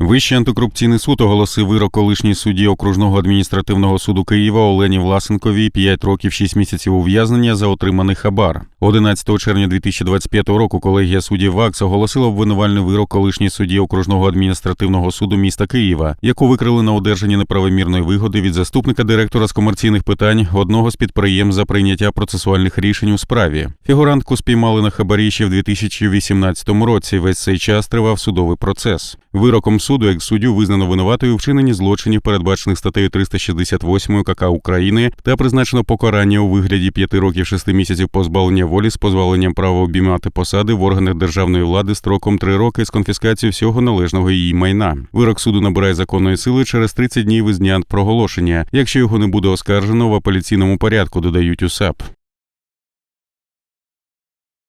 Вищий антикорупційний суд оголосив вирок колишній судді окружного адміністративного суду Києва Олені Власенковій 5 років 6 місяців ув'язнення за отриманий хабар. 11 червня 2025 року колегія суддів ВАКС оголосила обвинувальний вирок колишній судді окружного адміністративного суду міста Києва, яку викрили на одержанні неправомірної вигоди від заступника директора з комерційних питань одного з підприємств за прийняття процесуальних рішень у справі. Фігурантку спіймали на хабарі ще в 2018 році. Весь цей час тривав судовий процес. Вироком суду як суддю визнано винуватою у вчиненні злочинів, передбачених статтею 368 КК України, та призначено покарання у вигляді 5 років 6 місяців позбавлення волі з позбавленням права обіймати посади в органах державної влади строком 3 роки з конфіскацією всього належного її майна. Вирок суду набирає законної сили через 30 днів із дня проголошення, якщо його не буде оскаржено в апеляційному порядку, додають у САП.